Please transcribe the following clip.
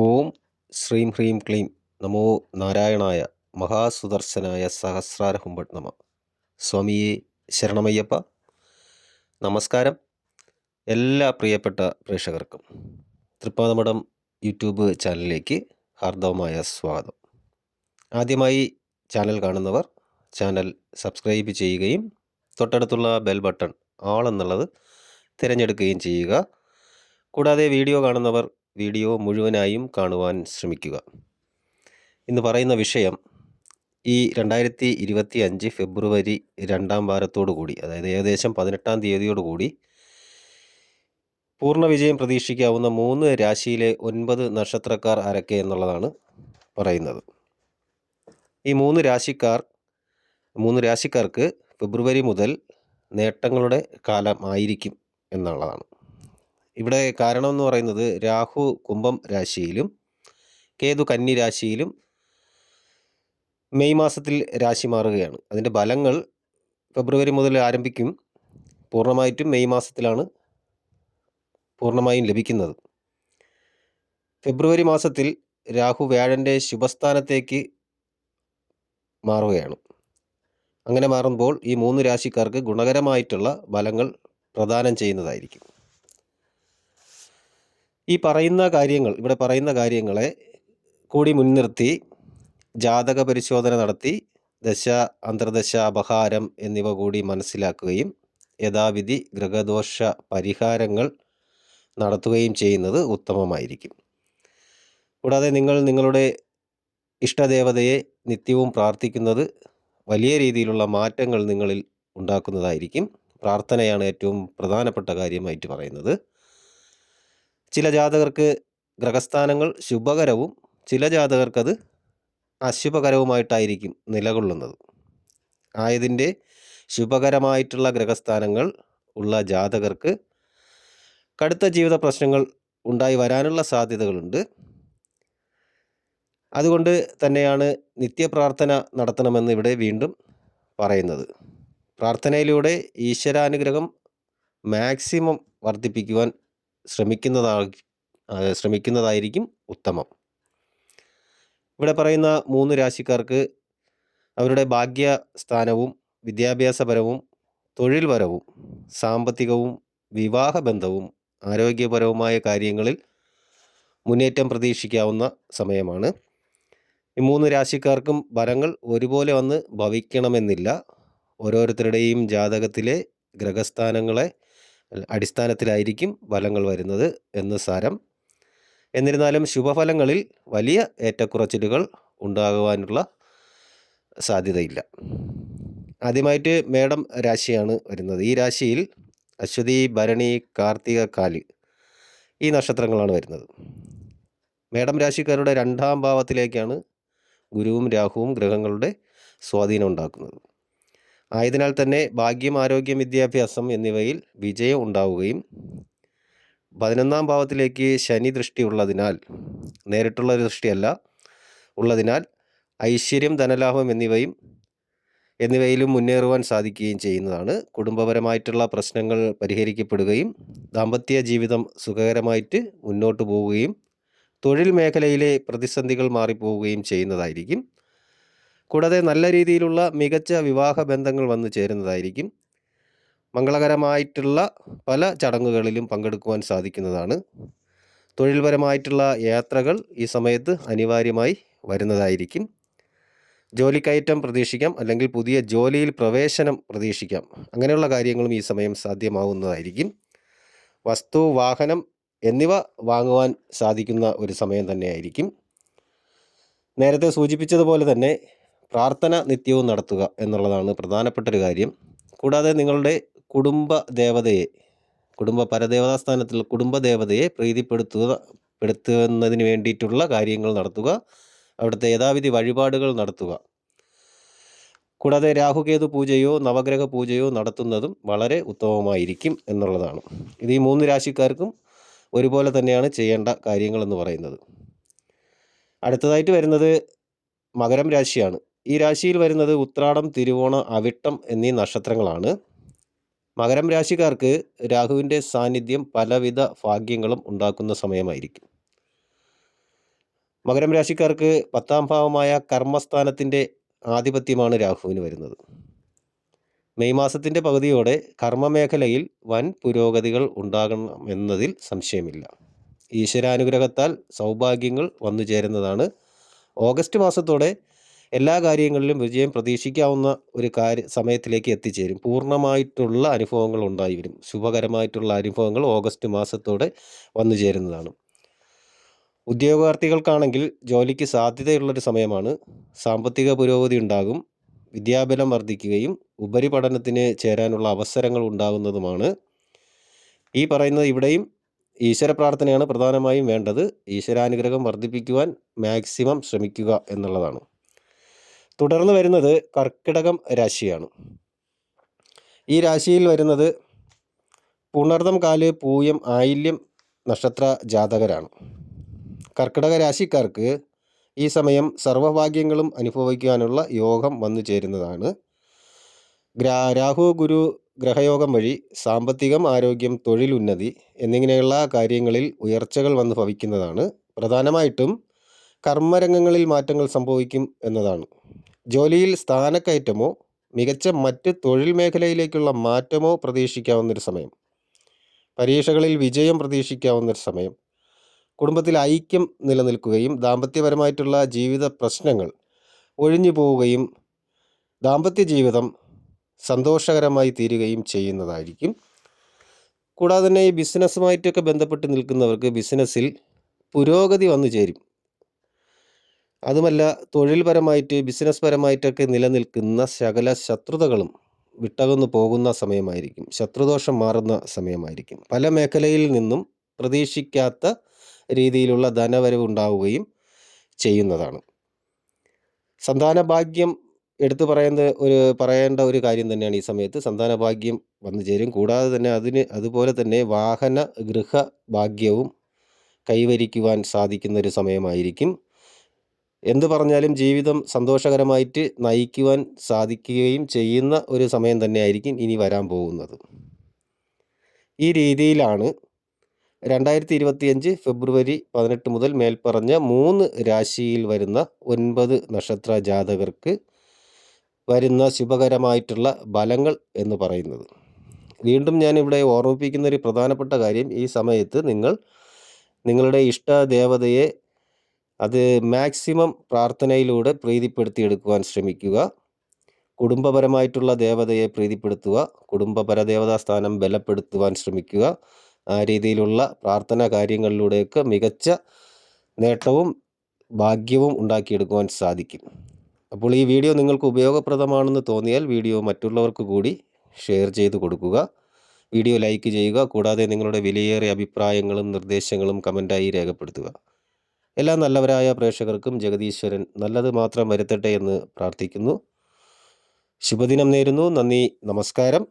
ഓം ശ്രീം ഹ്രീം ക്ലീം നമോ നാരായണായ മഹാസുദർശനായ സഹസ്രാര ഹുംബട്ട് നമ. സ്വാമിയെ ശരണമയ്യപ്പ. നമസ്കാരം എല്ലാ പ്രിയപ്പെട്ട പ്രേക്ഷകർക്കും. തൃപ്പാതമഠം യൂട്യൂബ് ചാനലിലേക്ക് ഹാർദവമായ സ്വാഗതം. ആദ്യമായി ചാനൽ കാണുന്നവർ ചാനൽ സബ്സ്ക്രൈബ് ചെയ്യുകയും തൊട്ടടുത്തുള്ള ബെൽ ബട്ടൺ ആൾ എന്നുള്ളത് തിരഞ്ഞെടുക്കുകയും ചെയ്യുക. കൂടാതെ വീഡിയോ കാണുന്നവർ വീഡിയോ മുഴുവനായും കാണുവാൻ ശ്രമിക്കുക. ഇന്ന് പറയുന്ന വിഷയം ഈ രണ്ടായിരത്തി ഇരുപത്തി അഞ്ച് ഫെബ്രുവരി രണ്ടാം വാരത്തോടു കൂടി അതായത് ഏകദേശം പതിനെട്ടാം തീയതിയോടുകൂടി പൂർണ വിജയം പ്രതീക്ഷിക്കാവുന്ന മൂന്ന് രാശിയിലെ ഒൻപത് നക്ഷത്രക്കാർ ആരൊക്കെ എന്നുള്ളതാണ് പറയുന്നത്. ഈ മൂന്ന് രാശിക്കാർ മൂന്ന് രാശിക്കാർക്ക് ഫെബ്രുവരി മുതൽ നേട്ടങ്ങളുടെ കാലമായിരിക്കും എന്നുള്ളതാണ്. ഇവിടെ കാരണം എന്ന് പറയുന്നത് രാഹു കുംഭം രാശിയിലും കേതു കന്നി രാശിയിലും മെയ് മാസത്തിൽ രാശി മാറുകയാണ്. അതിന്റെ ഫലങ്ങൾ ഫെബ്രുവരി മുതൽ ആരംഭിക്കും. പൂർണമായിട്ടും മെയ് മാസത്തിലാണ് പൂർണമായും ലഭിക്കുന്നത്. ഫെബ്രുവരി മാസത്തിൽ രാഹു വ്യാഴന്റെ ശുഭസ്ഥാനത്തേക്ക് മാറുകയാണ്. അങ്ങനെ മാറുമ്പോൾ ഈ മൂന്ന് രാശിക്കാർക്ക് ഗുണകരമായിട്ടുള്ള ഫലങ്ങൾ പ്രദാനം ചെയ്യുന്നതായിരിക്കും. ഈ പറയുന്ന കാര്യങ്ങൾ ഇവിടെ പറയുന്ന കാര്യങ്ങളെ കൂടി മുൻനിർത്തി ജാതക പരിശോധന നടത്തി ദശ അന്തർദശ അപഹാരം എന്നിവ കൂടി മനസ്സിലാക്കുകയും യഥാവിധി ഗ്രഹദോഷ പരിഹാരങ്ങൾ നടത്തുകയും ചെയ്യുന്നത് ഉത്തമമായിരിക്കും. കൂടാതെ നിങ്ങൾ നിങ്ങളുടെ ഇഷ്ടദേവതയെ നിത്യവും പ്രാർത്ഥിക്കുന്നത് വലിയ രീതിയിലുള്ള മാറ്റങ്ങൾ നിങ്ങളിൽ ഉണ്ടാക്കുന്നതായിരിക്കും. പ്രാർത്ഥനയാണ് ഏറ്റവും പ്രധാനപ്പെട്ട കാര്യമായിട്ട് പറയുന്നത്. ചില ജാതകർക്ക് ഗ്രഹസ്ഥാനങ്ങൾ ശുഭകരവും ചില ജാതകർക്കത് അശുഭകരവുമായിട്ടായിരിക്കും നിലകൊള്ളുന്നത്. ആയതിന്റെ ശുഭകരമായിട്ടുള്ള ഗ്രഹസ്ഥാനങ്ങൾ ഉള്ള ജാതകർക്ക് കടുത്ത ജീവിത പ്രശ്നങ്ങൾ ഉണ്ടായി വരാനുള്ള സാധ്യതകളുണ്ട്. അതുകൊണ്ട് തന്നെയാണ് നിത്യപ്രാർത്ഥന നടത്തണമെന്ന് ഇവിടെ വീണ്ടും പറയുന്നത്. പ്രാർത്ഥനയിലൂടെ ഈശ്വരാനുഗ്രഹം മാക്സിമം വർദ്ധിപ്പിക്കുവാൻ ശ്രമിക്കുന്നതാ ശ്രമിക്കുന്നതായിരിക്കും ഉത്തമം. ഇവിടെ പറയുന്ന മൂന്ന് രാശിക്കാർക്ക് അവരുടെ ഭാഗ്യ സ്ഥാനവും വിദ്യാഭ്യാസപരവും തൊഴിൽപരവും സാമ്പത്തികവും വിവാഹബന്ധവും ആരോഗ്യപരവുമായ കാര്യങ്ങളിൽ മുന്നേറ്റം പ്രതീക്ഷിക്കാവുന്ന സമയമാണ്. ഈ മൂന്ന് രാശിക്കാർക്കും ഫലങ്ങൾ ഒരുപോലെ വന്ന് ഭവിക്കണമെന്നില്ല. ഓരോരുത്തരുടെയും ജാതകത്തിലെ ഗ്രഹസ്ഥാനങ്ങളെ അടിസ്ഥാനത്തിലായിരിക്കും ഫലങ്ങൾ വരുന്നത് എന്ന് സാരം. എന്നിരുന്നാലും ശുഭഫലങ്ങളിൽ വലിയ ഏറ്റക്കുറച്ചിലുകൾ ഉണ്ടാകുവാനുള്ള സാധ്യതയില്ല. ആദ്യമായിട്ട് മേടം രാശിയാണ് വരുന്നത്. ഈ രാശിയിൽ അശ്വതി ഭരണി കാർത്തിക കാൽ ഈ നക്ഷത്രങ്ങളാണ് വരുന്നത്. മേടം രാശിക്കാരുടെ രണ്ടാം ഭാവത്തിലേക്കാണ് ഗുരുവും രാഹുവും ഗ്രഹങ്ങളുടെ സ്വാധീനം ഉണ്ടാക്കുന്നത്. ആയതിനാൽ തന്നെ ഭാഗ്യം ആരോഗ്യം വിദ്യാഭ്യാസം എന്നിവയിൽ വിജയം ഉണ്ടാവുകയും പതിനൊന്നാം ഭാവത്തിലേക്ക് ശനി ദൃഷ്ടി ഉള്ളതിനാൽ നേരിട്ടുള്ള ഒരു ദൃഷ്ടിയല്ല ഉള്ളതിനാൽ ഐശ്വര്യം ധനലാഭം എന്നിവയും എന്നിവയിലും മുന്നേറുവാൻ സാധിക്കുകയും ചെയ്യുന്നതാണ്. കുടുംബപരമായിട്ടുള്ള പ്രശ്നങ്ങൾ പരിഹരിക്കപ്പെടുകയും ദാമ്പത്യ ജീവിതം സുഖകരമായിട്ട് മുന്നോട്ട് പോവുകയും തൊഴിൽ മേഖലയിലെ പ്രതിസന്ധികൾ മാറിപ്പോവുകയും ചെയ്യുന്നതായിരിക്കും. കൂടാതെ നല്ല രീതിയിലുള്ള മികച്ച വിവാഹ ബന്ധങ്ങൾ വന്നു ചേരുന്നതായിരിക്കും. മംഗളകരമായിട്ടുള്ള പല ചടങ്ങുകളിലും പങ്കെടുക്കുവാൻ സാധിക്കുന്നതാണ്. തൊഴിൽപരമായിട്ടുള്ള യാത്രകൾ ഈ സമയത്ത് അനിവാര്യമായി വരുന്നതായിരിക്കും. ജോലിക്കയറ്റം പ്രതീക്ഷിക്കാം അല്ലെങ്കിൽ പുതിയ ജോലിയിൽ പ്രവേശനം പ്രതീക്ഷിക്കാം. അങ്ങനെയുള്ള കാര്യങ്ങളും ഈ സമയം സാധ്യമാവുന്നതായിരിക്കും. വസ്തു വാഹനം എന്നിവ വാങ്ങുവാൻ സാധിക്കുന്ന ഒരു സമയം തന്നെയായിരിക്കും. നേരത്തെ സൂചിപ്പിച്ചതുപോലെ തന്നെ പ്രാർത്ഥന നിത്യവും നടത്തുക എന്നുള്ളതാണ് പ്രധാനപ്പെട്ട ഒരു കാര്യം. കൂടാതെ നിങ്ങളുടെ കുടുംബ ദേവതയെ കുടുംബ പരദേവതാസ്ഥാനത്തിൽ കുടുംബ ദേവതയെ പ്രീതിപ്പെടുത്തുക പെടുത്തുന്നതിന് വേണ്ടിയിട്ടുള്ള കാര്യങ്ങൾ നടത്തുക അവിടുത്തെ യഥാവിധി വഴിപാടുകൾ നടത്തുക. കൂടാതെ രാഹുകേതു പൂജയോ നവഗ്രഹ പൂജയോ നടത്തുന്നതും വളരെ ഉത്തമമായിരിക്കും എന്നുള്ളതാണ്. ഇത് ഈ മൂന്ന് രാശിക്കാർക്കും ഒരുപോലെ തന്നെയാണ് ചെയ്യേണ്ട കാര്യങ്ങളെന്ന് പറയുന്നത്. അടുത്തതായിട്ട് വരുന്നത് മകരം രാശിയാണ്. ഈ രാശിയിൽ വരുന്നത് ഉത്രാടം തിരുവോണ അവിട്ടം എന്നീ നക്ഷത്രങ്ങളാണ്. മകരം രാശിക്കാർക്ക് രാഹുവിന്റെ സാന്നിധ്യം പലവിധ ഭാഗ്യങ്ങളും ഉണ്ടാക്കുന്ന സമയമായിരിക്കും. മകരം രാശിക്കാർക്ക് പത്താം ഭാവമായ കർമ്മസ്ഥാനത്തിന്റെ ആധിപത്യമാണ് രാഹുവിന് വരുന്നത്. മെയ് മാസത്തിന്റെ പകുതിയോടെ കർമ്മമേഖലയിൽ വൻ പുരോഗതികൾ ഉണ്ടാകണമെന്നതിൽ സംശയമില്ല. ഈശ്വരാനുഗ്രഹത്താൽ സൗഭാഗ്യങ്ങൾ വന്നു ചേരുന്നതാണ് ഓഗസ്റ്റ് മാസത്തോടെ എല്ലാ കാര്യങ്ങളിലും വിജയം പ്രതീക്ഷിക്കാവുന്ന ഒരു കാര്യ സമയത്തിലേക്ക് എത്തിച്ചേരും. പൂർണമായിട്ടുള്ള അനുഭവങ്ങൾ ഉണ്ടായി വരും. ശുഭകരമായിട്ടുള്ള അനുഭവങ്ങൾ ഓഗസ്റ്റ് മാസത്തോടെ വന്നു ചേരുന്നതാണ്. ഉദ്യോഗാർത്ഥികൾക്കാണെങ്കിൽ ജോലിക്ക് സാധ്യതയുള്ളൊരു സമയമാണ്. സാമ്പത്തിക പുരോഗതി ഉണ്ടാകും. വിദ്യാബലം വർദ്ധിക്കുകയും ഉപരിപഠനത്തിന് ചേരാനുള്ള അവസരങ്ങൾ ഉണ്ടാകുന്നതുമാണ്. ഈ പറയുന്നത് ഇവിടെയും ഈശ്വര പ്രാർത്ഥനയാണ് പ്രധാനമായും വേണ്ടത്. ഈശ്വരാനുഗ്രഹം വർദ്ധിപ്പിക്കുവാൻ മാക്സിമം ശ്രമിക്കുക എന്നുള്ളതാണ്. തുടർന്ന് വരുന്നത് കർക്കിടകം രാശിയാണ്. ഈ രാശിയിൽ വരുന്നത് പുണർദം കാൽ പൂയം ആയില്യം നക്ഷത്ര ജാതകരാണ്. കർക്കിടക രാശിക്കാർക്ക് ഈ സമയം സർവഭാഗ്യങ്ങളും അനുഭവിക്കാനുള്ള യോഗം വന്നു ചേരുന്നതാണ്. ഗ്രാ രാഹു ഗുരു ഗ്രഹയോഗം വഴി സാമ്പത്തികം ആരോഗ്യം തൊഴിലുന്നതി എന്നിങ്ങനെയുള്ള കാര്യങ്ങളിൽ ഉയർച്ചകൾ വന്നു ഭവിക്കുന്നതാണ്. പ്രധാനമായിട്ടും കർമ്മരംഗങ്ങളിൽ മാറ്റങ്ങൾ സംഭവിക്കും എന്നതാണ്. ജോലിയിൽ സ്ഥാനക്കയറ്റമോ മികച്ച മറ്റ് തൊഴിൽ മേഖലയിലേക്കുള്ള മാറ്റമോ പ്രതീക്ഷിക്കാവുന്നൊരു സമയം. പരീക്ഷകളിൽ വിജയം പ്രതീക്ഷിക്കാവുന്നൊരു സമയം. കുടുംബത്തിൽ ഐക്യം നിലനിൽക്കുകയും ദാമ്പത്യപരമായിട്ടുള്ള ജീവിത പ്രശ്നങ്ങൾ ഒഴിഞ്ഞു പോവുകയും ദാമ്പത്യ ജീവിതം സന്തോഷകരമായി തീരുകയും ചെയ്യുന്നതായിരിക്കും. കൂടാതെ തന്നെ ഈ ബിസിനസ്സുമായിട്ടൊക്കെ ബന്ധപ്പെട്ട് നിൽക്കുന്നവർക്ക് ബിസിനസ്സിൽ പുരോഗതി വന്നു ചേരും. അതുമല്ല തൊഴിൽപരമായിട്ട് ബിസിനസ് പരമായിട്ടൊക്കെ നിലനിൽക്കുന്ന സകല ശത്രുതകളും വിട്ടകന്നു പോകുന്ന സമയമായിരിക്കും. ശത്രുദോഷം മാറുന്ന സമയമായിരിക്കും. പല മേഖലയിൽ നിന്നും പ്രതീക്ഷിക്കാത്ത രീതിയിലുള്ള ധനവരവ് ഉണ്ടാവുകയും ചെയ്യുന്നതാണ്. സന്താന ഭാഗ്യം എടുത്തു പറയുന്ന ഒരു പറയേണ്ട ഒരു കാര്യം തന്നെയാണ് ഈ സമയത്ത്. സന്താന ഭാഗ്യം വന്നു ചേരും. കൂടാതെ തന്നെ അതിന് അതുപോലെ തന്നെ വാഹന ഗൃഹ ഭാഗ്യവും കൈവരിക്കുവാൻ സാധിക്കുന്ന ഒരു സമയമായിരിക്കും. എന്ത് പറഞ്ഞാലും ജീവിതം സന്തോഷകരമായിട്ട് നയിക്കുവാൻ സാധിക്കുകയും ചെയ്യുന്ന ഒരു സമയം തന്നെയായിരിക്കും ഇനി വരാൻ പോകുന്നത്. ഈ രീതിയിലാണ് രണ്ടായിരത്തി ഇരുപത്തിയഞ്ച് ഫെബ്രുവരി പതിനെട്ട് മുതൽ മേൽപ്പറഞ്ഞ മൂന്ന് രാശിയിൽ വരുന്ന ഒൻപത് നക്ഷത്ര ജാതകർക്ക് വരുന്ന ശുഭകരമായിട്ടുള്ള ബലങ്ങൾ എന്ന് പറയുന്നത്. വീണ്ടും ഞാനിവിടെ ഓർമ്മിപ്പിക്കുന്ന ഒരു പ്രധാനപ്പെട്ട കാര്യം ഈ സമയത്ത് നിങ്ങൾ നിങ്ങളുടെ ഇഷ്ട ദേവതയെ അത് മാക്സിമം പ്രാർത്ഥനയിലൂടെ പ്രീതിപ്പെടുത്തിയെടുക്കുവാൻ ശ്രമിക്കുക. കുടുംബപരമായിട്ടുള്ള ദേവതയെ പ്രീതിപ്പെടുത്തുക. കുടുംബപര ദേവതാസ്ഥാനം ബലപ്പെടുത്തുവാൻ ശ്രമിക്കുക. ആ രീതിയിലുള്ള പ്രാർത്ഥനാ കാര്യങ്ങളിലൂടെയൊക്കെ മികച്ച നേട്ടവും ഭാഗ്യവും ഉണ്ടാക്കിയെടുക്കുവാൻ സാധിക്കും. അപ്പോൾ ഈ വീഡിയോ നിങ്ങൾക്ക് ഉപയോഗപ്രദമാണെന്ന് തോന്നിയാൽ വീഡിയോ മറ്റുള്ളവർക്ക് കൂടി ഷെയർ ചെയ്ത് കൊടുക്കുക. വീഡിയോ ലൈക്ക് ചെയ്യുക. കൂടാതെ നിങ്ങളുടെ വിലയേറിയ അഭിപ്രായങ്ങളും നിർദ്ദേശങ്ങളും കമന്റായി രേഖപ്പെടുത്തുക. എല്ലാ നല്ലവരായ പ്രേക്ഷകർക്കും ജഗദീശ്വരൻ നല്ലത് മാത്രം വരുത്തട്ടെ എന്ന് പ്രാർത്ഥിക്കുന്നു. ശുഭദിനം നേരുന്നു. നന്ദി. നമസ്കാരം.